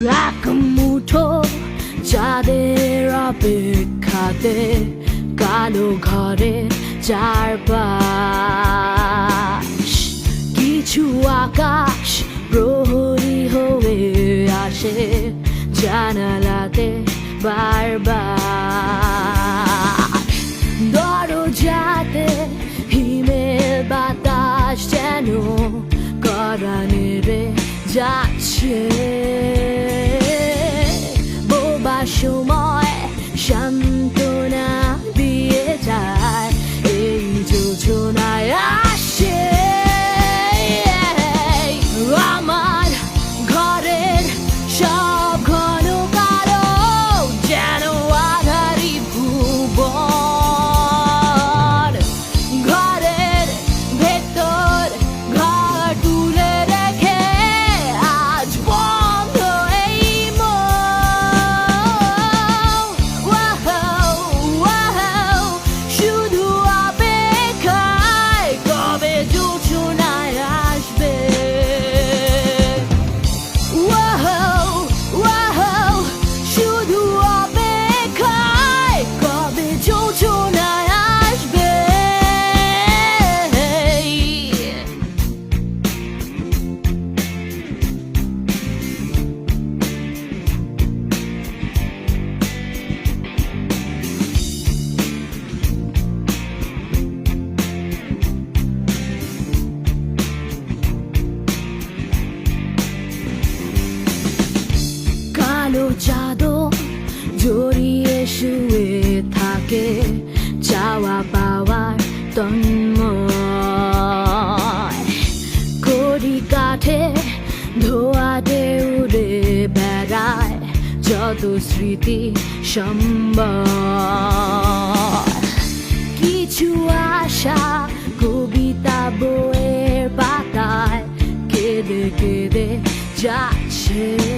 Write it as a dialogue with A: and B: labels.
A: এক মুঠো যাদের অপেক্ষাতে, কালো ঘরে চারপাশ। কিছু আকাশ প্রহরী হয়ে আসে, জানালাতে বারবার। দরজাতে হিমেল বাতাস যেন করা নেবে যাচ্ছে। কালো চাদর জড়িয়ে শুয়ে থাকে চাওয়া পাওয়ার তন্ময়। কড়ি কাঠে ধোয়াতে উড়ে বেড়ায় যত স্মৃতি সম্বর কিছু আশা কবিতা বইয়ের পাতায় কেঁদে কেঁদে যাচ্ছে।